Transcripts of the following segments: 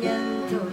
年都。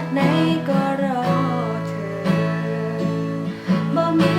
ติไหนก็รอเธอบ่มี